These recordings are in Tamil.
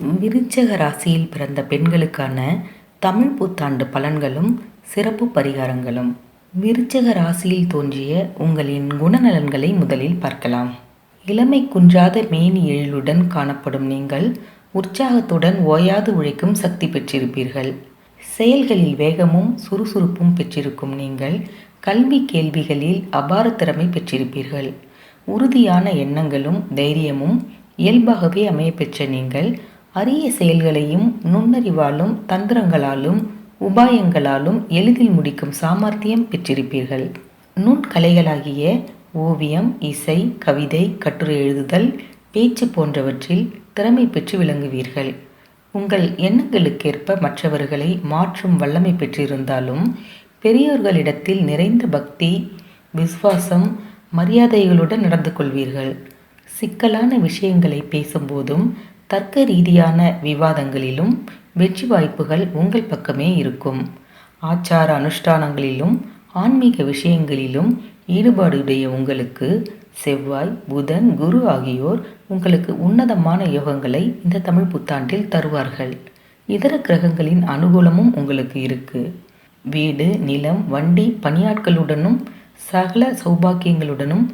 விருச்சக ராசியில் பிறந்த பெண்களுக்கான தமிழ் புத்தாண்டு பலன்களும் சிறப்பு பரிகாரங்களும். விருச்சக ராசியில் தோன்றிய உங்களின் குணநலன்களை முதலில் பார்க்கலாம். இளமை குன்றாத மேனி எழிலுடன் காணப்படும் நீங்கள் உற்சாகத்துடன் ஓயாது உழைக்கும் சக்தி பெற்றிருப்பீர்கள். செயல்களில் வேகமும் சுறுசுறுப்பும் பெற்றிருக்கும் நீங்கள் கல்வி கேள்விகளில் அபார திறமை பெற்றிருப்பீர்கள். உறுதியான எண்ணங்களும் தைரியமும் இயல்பாகவே அமையப்பெற்ற நீங்கள் அரிய செயல்களையும் நுண்ணறிவாலும் தந்திரங்களாலும் உபாயங்களாலும் எளிதில் முடிக்கும் சாமர்த்தியம் பெற்றிருப்பீர்கள். நுண்கலைகளாகிய ஓவியம் இசை கவிதை கட்டுரை எழுதுதல் பேச்சு போன்றவற்றில் திறமை பெற்று விளங்குவீர்கள். உங்கள் எண்ணங்களுக்கேற்ப மற்றவர்களை மாற்றும் வல்லமை பெற்றிருந்தாலும் பெரியோர்களிடத்தில் நிறைந்த பக்தி விசுவாசம் மரியாதைகளுடன் நடந்து கொள்வீர்கள். சிக்கலான விஷயங்களை பேசும்போதும் தர்க்க ரீதியான விவாதங்களிலும் வெற்றி வாய்ப்புகள் உங்கள் பக்கமே இருக்கும். ஆச்சார அனுஷ்டானங்களிலும் ஆன்மீக விஷயங்களிலும் ஈடுபாடுடைய உங்களுக்கு செவ்வாய் புதன் குரு ஆகியோர் உங்களுக்கு உன்னதமான யோகங்களை இந்த தமிழ் புத்தாண்டில் தருவார்கள். இதர கிரகங்களின் அனுகூலமும் உங்களுக்கு இருக்கு. வீடு நிலம் வண்டி பணியாட்களுடனும் சகல சௌபாக்கியங்களுடனும்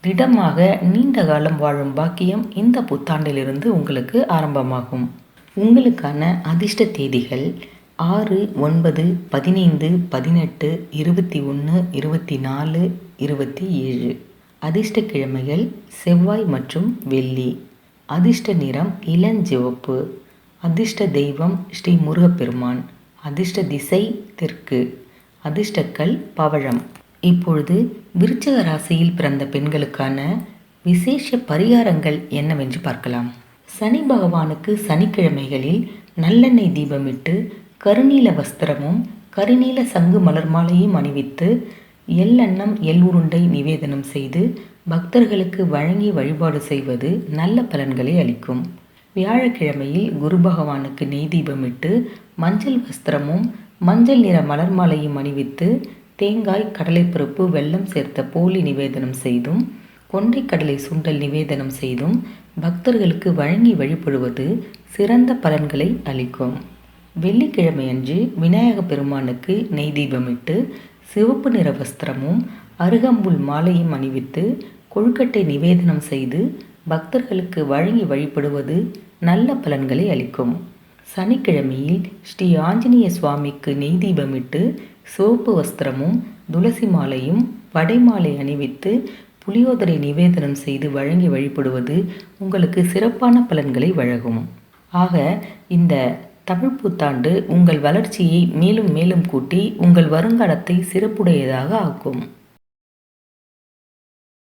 திடமாக நீண்ட காலம் வாழும் பாக்கியம் இந்த புத்தாண்டிலிருந்து உங்களுக்கு ஆரம்பமாகும். உங்களுக்கான அதிர்ஷ்ட தேதிகள் ஆறு ஒன்பது பதினைந்து பதினெட்டு இருபத்தி ஒன்று இருபத்தி நாலு இருபத்தி ஏழு. அதிர்ஷ்ட கிழமைகள் செவ்வாய் மற்றும் வெள்ளி. அதிர்ஷ்ட நிறம் இளஞ்சிவப்பு அதிர்ஷ்ட தெய்வம் ஸ்ரீ முருகப்பெருமான். அதிர்ஷ்ட திசை தெற்கு. அதிர்ஷ்டக்கல் பவழம். இப்பொழுது விருச்சக ராசியில் பிறந்த பெண்களுக்கான விசேஷ பரிகாரங்கள் என்னவென்று பார்க்கலாம். சனி பகவானுக்கு சனிக்கிழமைகளில் நல்லெண்ணெய் தீபமிட்டு கருநீல வஸ்திரமும் கருநீல சங்கு மலர் மாலையும் அணிவித்து எள்ளெண்ணம் எள் உருண்டை நிவேதனம் செய்து பக்தர்களுக்கு வழங்கி வழிபாடு செய்வது நல்ல பலன்களை அளிக்கும். வியாழக்கிழமையில் குரு பகவானுக்கு நெய் தீபமிட்டு மஞ்சள் வஸ்திரமும் மஞ்சள் நிற மலர் மாலையும் அணிவித்து தேங்காய் கடலைப்பருப்பு வெல்லம் சேர்த்த போலி நிவேதனம் செய்தும் கொண்டைக்கடலை சுண்டல் நிவேதனம் செய்தும் பக்தர்களுக்கு வழங்கி வழிபடுவது சிறந்த பலன்களை அளிக்கும். வெள்ளிக்கிழமையன்று விநாயக பெருமானுக்கு நெய் தீபமிட்டு சிவப்பு நிற வஸ்திரமும் அருகம்புல் மாலையும் அணிவித்து கொழுக்கட்டை நிவேதனம் செய்து பக்தர்களுக்கு வழங்கி வழிபடுவது நல்ல பலன்களை அளிக்கும். சனிக்கிழமையில் ஸ்ரீ ஆஞ்சநேய சுவாமிக்கு நெய் தீபமிட்டு சிவப்பு வஸ்திரமும் துளசி மாலையும் வடைமாலை அணிவித்து புளியோதரை நிவேதனம் செய்து வழங்கி வழிபடுவது உங்களுக்கு சிறப்பான பலன்களை வழங்கும். ஆக இந்த தமிழ் புத்தாண்டு உங்கள் வளர்ச்சியை மேலும் மேலும் கூட்டி உங்கள் வருங்காலத்தை சிறப்புடையதாக ஆக்கும்.